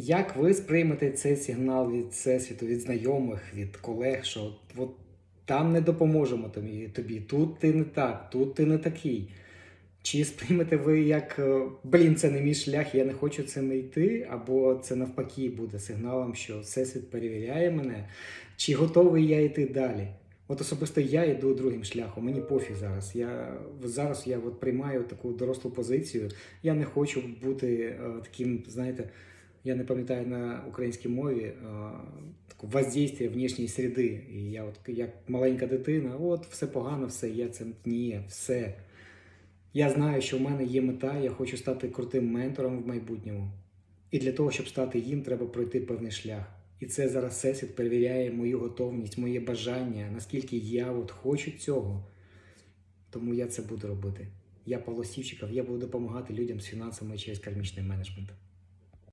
Як ви сприймете цей сигнал від всесвіту, від знайомих, від колег, що от там не допоможемо тобі, тут ти не так, тут ти не такий. Чи сприймете ви як е, блін, це не мій шлях, я не хочу цим йти, або це навпаки буде сигналом, що всесвіт перевіряє мене, чи готовий я йти далі? От особисто я йду другим шляхом, мені пофіг зараз. Я зараз я от приймаю таку дорослу позицію. Я не хочу бути е, таким, знаєте, я не пам'ятаю на українській мові воздействие внішньої середи. І я, от як маленька дитина, от все погано, все, я це ні, все. Я знаю, що в мене є мета, я хочу стати крутим ментором в майбутньому. І для того, щоб стати їм, треба пройти певний шлях. І це зараз всесвіт перевіряє мою готовність, моє бажання, наскільки я от хочу цього. Тому я це буду робити. Я Павло Сівчиков, я буду допомагати людям з фінансами через кармічний менеджмент.